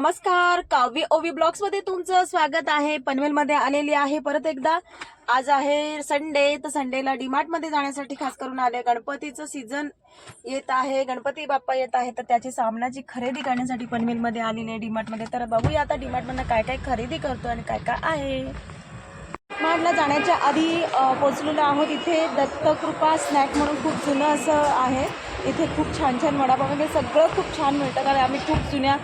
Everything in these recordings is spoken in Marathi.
नमस्कार काव्य ओवी ब्लॉग्समध्ये तुमचं स्वागत आहे. पनवेलमध्ये आलेली आहे परत एकदा. आज आहे संडे तर संडेला डीमार्टमध्ये जाण्यासाठी खास करून आले. गणपतीचं सीझन येत आहे. गणपती बाप्पा येत आहे तर त्याची सामनाची खरेदी करण्यासाठी पनवेलमध्ये आलेली आहे डीमार्टमध्ये. तर बघूया आता डीमार्ट मधनं काय काय खरेदी करतो आणि काय काय आहे. यवतमाळला जाण्याच्या आधी पोचलेलो आहोत. इथे दत्तकृपा स्नॅक म्हणून खूप जुनं असं आहे. इथे खूप छान छान वडापाव वगैरे सगळं खूप छान मिळतं. कारण आम्ही खूप जुन्या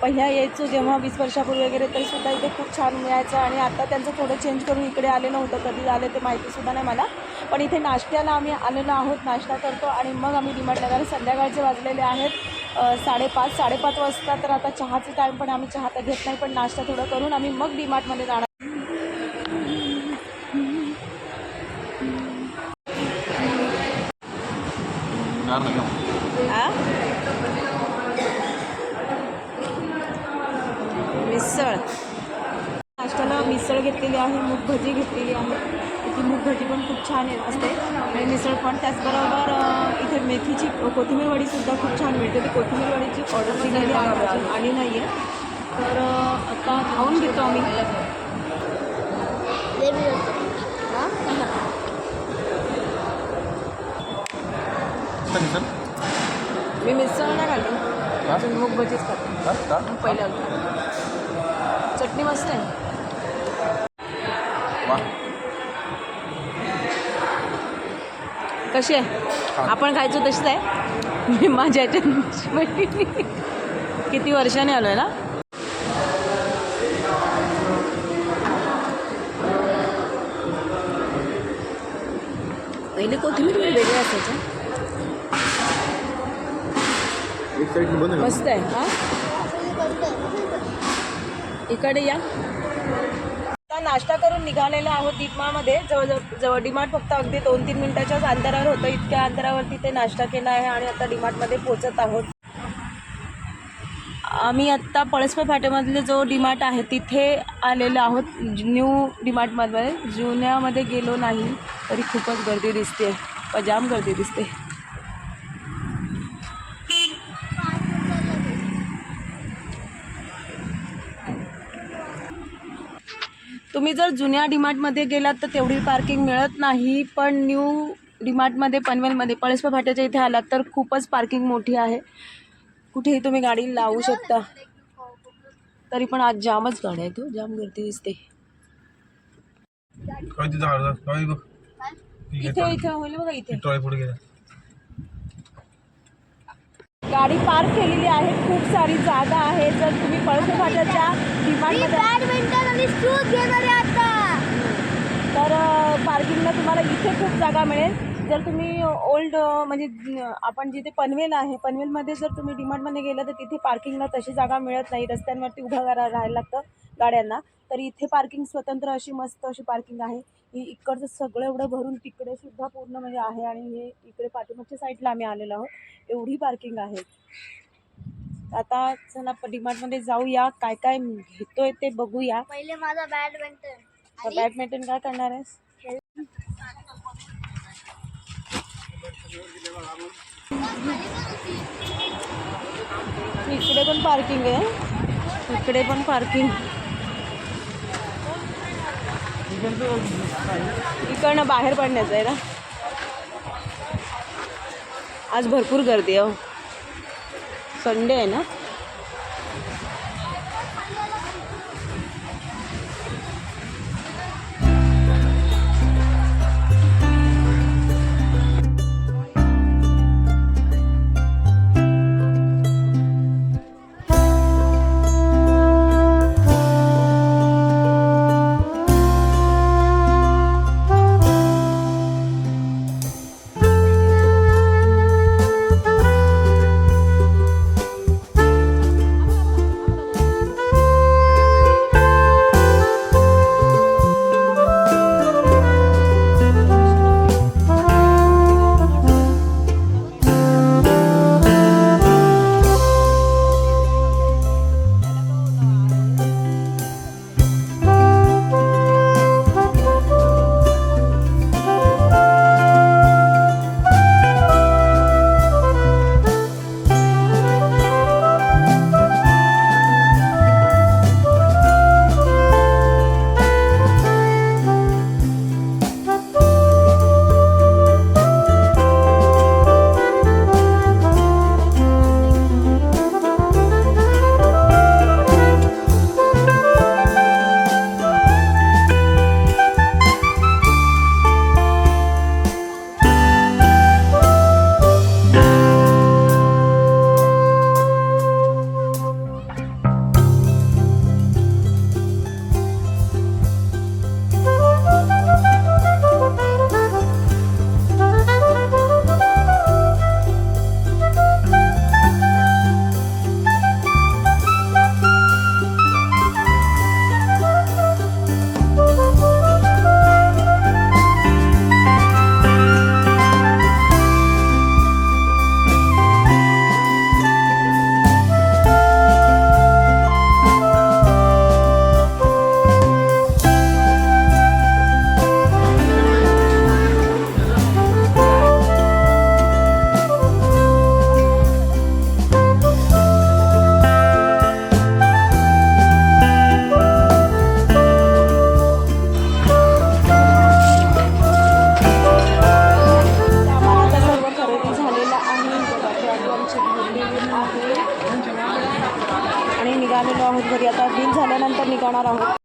पहिल्या यायचो जेव्हा वीस वर्षापूर्वी वगैरे तरीसुद्धा इथे खूप छान मिळायचं. आणि आता त्यांचं थोडं चेंज करून इकडे आले नव्हतं. कधी आले ते माहितीसुद्धा नाही मला. पण इथे नाश्त्याला आम्ही आलेलो आहोत. नाश्ता करतो आणि मग आम्ही डिमार्टला कारण संध्याकाळचे वाजलेले आहेत. साडेपाच साडेपाच वाजता तर आता चहाचं टाईम पण आम्ही चहा तर घेत नाही पण नाश्ता थोडं करून आम्ही मग डिमार्टमध्ये जाणार मिसळ. नाश्त्याला मिसळ घेतलेली आहे मूग भजी घेतलेली आहे. ती मूग भजी पण खूप छान येत असते. आणि मिसळ पण त्याचबरोबर इथे मेथीची कोथिंबीर वडीसुद्धा खूप छान मिळते. ती कोथिंबीर वडीची ऑर्डर दिलेली आहे आली नाही आहे तर आता खाऊन घेतो आम्ही. हा? मी मिसळ नाही हा? अजून मूग भजीच खाते. का का मग पहिलं चटणी मस्त आहे. कशी आहे? आपण खायचो तशीच आहे. मी माझ्या किती वर्षाने आलोय ना? पहिले कोथिंबीर वेगळे असायचं. आहे मस्त आहे हा? इकडे या. आता नाश्ता करून निघालेला आहोत डिमामध्ये जवळजवळ जवळ डीमार्ट फक्त अगदी दोन तीन मिनिटाच्याच अंतरावर होतं. इतक्या अंतरावरती ते नाश्ता केला आहे आणि आता डीमार्टमध्ये पोचत आहोत. आम्ही आत्ता पळसपा फाट्यामधले जो डिमार्ट आहे तिथे आलेलो आहोत. न्यू डिमार्टमध्ये. जुन्यामध्ये गेलो नाही तरी खूपच गर्दी दिसते. जाम गर्दी दिसते. तुम्ही जर जुन्या डीमार्टमध्ये गेलात तर तेवढी पार्किंग मिळत नाही पण न्यू डीमार्टमध्ये पनवेलमध्ये पळसपा फाट्याच्या इथे आलात तर खूपच पार्किंग मोठी आहे. कुठेही तुम्ही गाडी लावू शकता. तरी पण आज जामच गाड्या आहेत हो, जाम गर्दी दिसते. इथे इथे होईल बघा इथे. ट्रॉय पुढे गेला. गाडी पार्क केलेली आहे. खूप सारी जागा आहे जर तुम्ही घेणार आहे आता. तर पार्किंगला तुम्हाला इथे खूप जागा मिळेल. जर तुम्ही ओल्ड म्हणजे आपण जिथे पनवेल आहे पनवेलमध्ये जर तुम्ही डिमांडमध्ये गेलं तर तिथे पार्किंगला तशी जागा मिळत नाही. रस्त्यांवरती उभं करा राहायला लागतं गाड्यांना. तर इथे पार्किंग स्वतंत्र अशी मस्त अशी पार्किंग आहे. ही इकडचं सगळं एवढं भरून तिकडे सुद्धा पूर्ण म्हणजे आहे आणि हे इकडे पाठीमागच्या साईडला आम्ही आलेलो आहोत. एवढी पार्किंग आहे. आता चला डिमार्टमध्ये जाऊया. काय काय घेतोय ते बघूया. पहिले माझा बॅडमिंटन बॅडमिंटन काय करणार आहेस? इकडे पण पार्किंग आहे. इकडे पण पार्किंग इकडनं बाहेर पडण्याचं आहे ना. आज भरपूर गर्दी आहे हो. संडे आहे ना? आहे. आणि निघालेलो आहोत घरी. आता बिल झाल्यानंतर निघणार आहोत.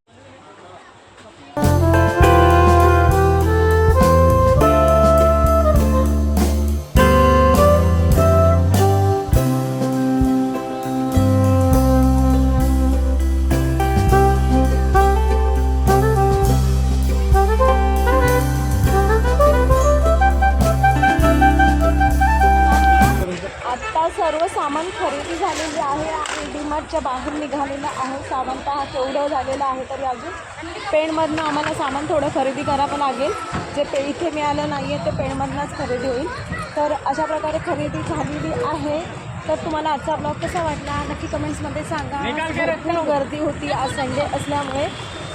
सर्व सामान खरेदी झालेली आहे आणि डीमार्टच्या बाहेर निघालेलं आहे सामान. पहा केवढं झालेलं आहे तरी अजून. पेणमधनं आम्हाला सामान थोडं खरेदी करावं लागेल. जे पे इथे मिळालं नाही आहे ते पेणमधनंच खरेदी होईल. तर अशा प्रकारे खरेदी झालेली आहे. तर तुम्हाला आजचा ब्लॉग कसा वाटला? नक्की कमेंट्समध्ये सांगा. गर्दी होती आज संडे असल्यामुळे.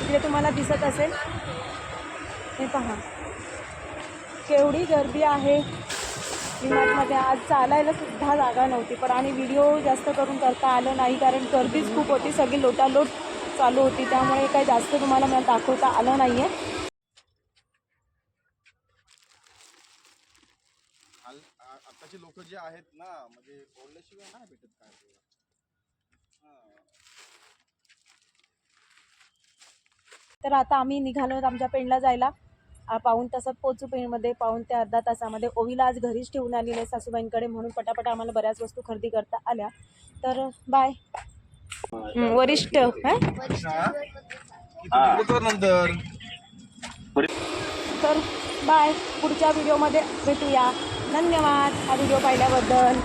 इकडे तुम्हाला दिसत असेल. हे पहा. केवढी गर्दी आहे. डीमार्टमध्ये आज चालायला सुद्धा जागा नव्हती. पण आणि व्हिडिओ जास्त करून करता आलं नाही. कारण गर्दीच खूप होती. सगळी लोटालोट चालू होती. त्यामुळे काही जास्त तुम्हाला मला दाखवता आलं नाही आहे आताचे लोक जे आहेत ना म्हणजे बोलल्याशिवाय नाही भेटत काय. तर आता आम्ही निघालो आमच्या पेणला जायला. पाऊण तासात पोचू पेणमध्ये पाऊण ते अर्धा तासामध्ये. ओवीला आज घरीच ठेवून आलेली आहे सासूबाईंकडे म्हणून पटापट आम्हाला बऱ्याच वस्तू खरेदी करता आल्या. तर बाय. वरिष्ठ हं? नंतर तर बाय. पुढच्या व्हिडिओमध्ये भेटूया. धन्यवाद. हा व्हिडिओ पाहिल्याबद्दल.